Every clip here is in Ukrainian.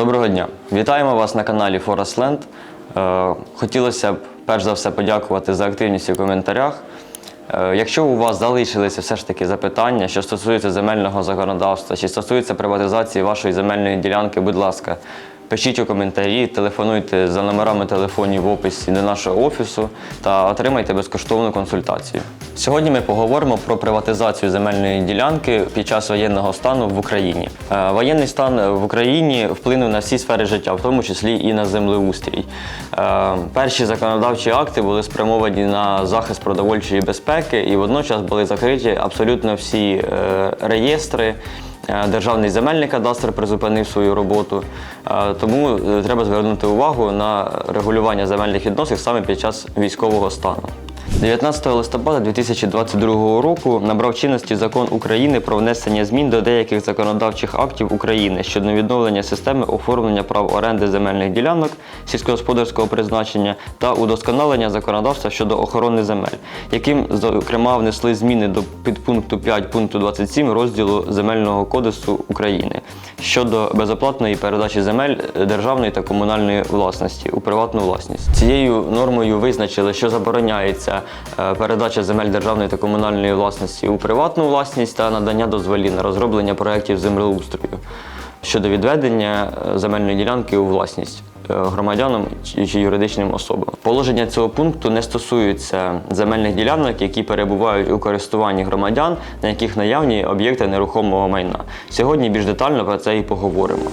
Доброго дня! Вітаємо вас на каналі Forestland. Е, Хотілося б перш за все подякувати за активність у коментарях. Е, Якщо у вас залишилися все ж таки запитання, що стосується земельного законодавства, чи стосується приватизації вашої земельної ділянки, будь ласка, пишіть у коментарі, телефонуйте за номерами телефонів в описі до нашого офісу та отримайте безкоштовну консультацію. Сьогодні ми поговоримо про приватизацію земельної ділянки під час воєнного стану в Україні. Е, Воєнний стан в Україні вплинув на всі сфери життя, в тому числі і на землеустрій. Е, Перші законодавчі акти були спрямовані на захист продовольчої безпеки, і водночас були закриті абсолютно всі е, реєстри. Е, Державний земельний кадастр призупинив свою роботу, Е, тому е, треба звернути увагу на регулювання земельних відносин саме під час військового стану. 19 листопада 2022 року набрав чинності закон України про внесення змін до деяких законодавчих актів України щодо відновлення системи оформлення прав оренди земельних ділянок сільськогосподарського призначення та удосконалення законодавства щодо охорони земель, яким зокрема внесли зміни до підпункту 5 пункту 27 розділу Земельного кодексу України щодо безоплатної передачі земель державної та комунальної власності у приватну власність. Цією нормою визначили, що забороняється е, передача земель державної та комунальної власності у приватну власність та надання дозволів на розроблення проєктів землеустрою щодо відведення е, земельної ділянки у власність громадянам чи чи юридичним особам. Положення цього пункту не стосується земельних ділянок, які перебувають у користуванні громадян, на яких наявні об'єкти нерухомого майна. Сьогодні більш детально про це і поговоримо.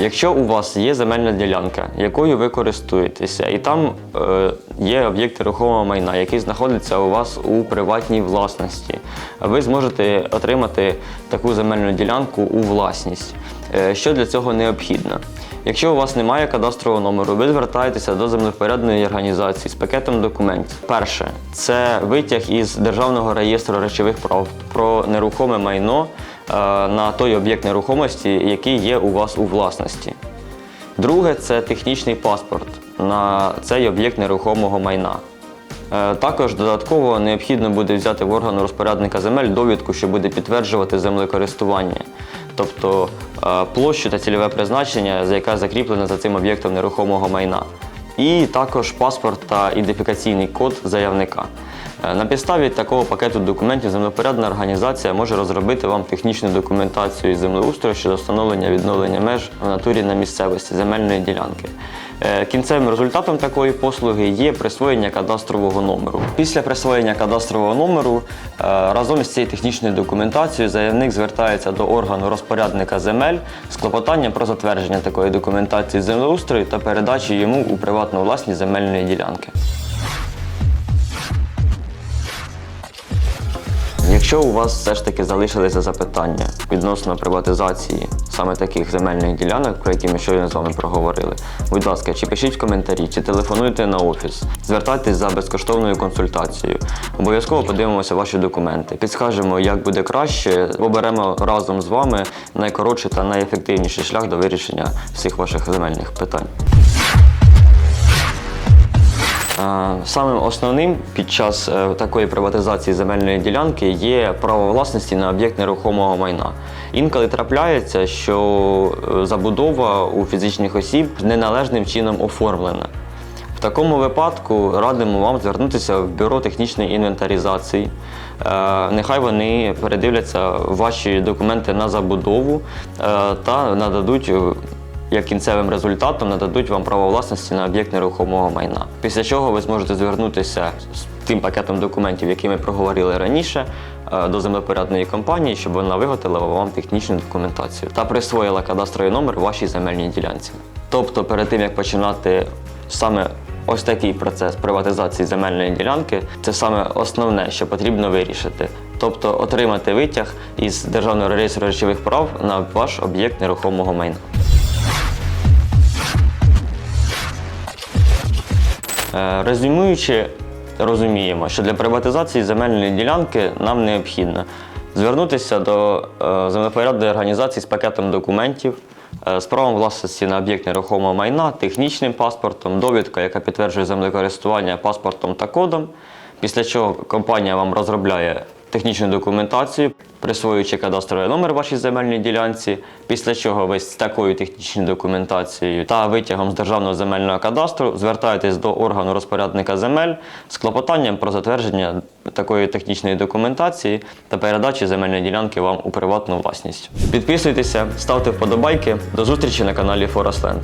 Якщо у вас є земельна ділянка, якою ви користуєтеся, і там е, є об'єкт рухомого майна, який знаходиться у вас у приватній власності, ви зможете отримати таку земельну ділянку у власність. Е, що для цього необхідно? Якщо у вас немає кадастрового номеру, ви звертаєтеся до землевпорядної організації з пакетом документів. Перше це витяг із Державного реєстру речових прав про нерухоме майно на той об'єкт нерухомості, який є у вас у власності. Друге це технічний паспорт на цей об'єкт нерухомого майна. Е, Також додатково необхідно буде взяти в органу розпорядника земель довідку, що буде підтверджувати землекористування, тобто е, площу та цільове призначення, за яка закріплена за цим об'єктом нерухомого майна. І також паспорт та ідентифікаційний код заявника. Е, На підставі такого пакету документів землепорядна організація може розробити вам технічну документацію із землеустрою щодо встановлення відновлення меж в натурі на місцевості земельної ділянки. Е, Кінцевим результатом такої послуги є присвоєння кадастрового номеру. Після присвоєння кадастрового номеру е, разом з цією технічною документацією заявник звертається до органу розпорядника земель з клопотанням про затвердження такої документації землеустрою та передачі йому у приватну власність земельної ділянки. Якщо у вас все ж таки залишилися запитання відносно приватизації саме таких земельних ділянок, про які ми щойно з вами проговорили, будь ласка, чи пишіть в коментарі, чи телефонуйте на офіс, звертайтесь за безкоштовною консультацією. Обов'язково подивимося ваші документи, підскажемо, як буде краще, оберемо разом з вами найкоротший та найефективніший шлях до вирішення всіх ваших земельних питань. Самим основним під час е, такої приватизації земельної ділянки є право власності на об'єкт нерухомого майна. Інколи трапляється, що е, забудова у фізичних осіб неналежним чином оформлена. В такому випадку радимо вам звернутися в бюро технічної інвентаризації. Е, Нехай вони передивляться ваші документи на забудову та нададуть як кінцевим результатом нададуть вам право власності на об'єкт нерухомого майна. Після чого ви зможете звернутися з тим пакетом документів, які ми проговорили раніше, е, до землепорядної компанії, щоб вона виготовила вам технічну документацію та присвоїла кадастровий номер вашій земельній ділянці. Тобто, перед тим як починати саме ось такий процес приватизації земельної ділянки, це саме основне, що потрібно вирішити. Тобто отримати витяг із Державного реєстру речових прав на ваш об'єкт нерухомого майна. Резюмуючи, розуміємо, що для приватизації земельної ділянки нам необхідно звернутися до е, землепорядної організації з пакетом документів, е, з правом власності на об'єкт нерухомого майна, технічним паспортом, довідка, яка підтверджує землекористування паспортом та кодом. Після чого компанія вам розробляє технічну документацію, присвоюючи кадастровий номер вашій земельній ділянці, після чого ви з такою технічною документацією та витягом з державного земельного кадастру звертаєтесь до органу розпорядника земель з клопотанням про затвердження такої технічної документації та передачі земельної ділянки вам у приватну власність. Підписуйтеся, ставте вподобайки. До зустрічі на каналі Forestland.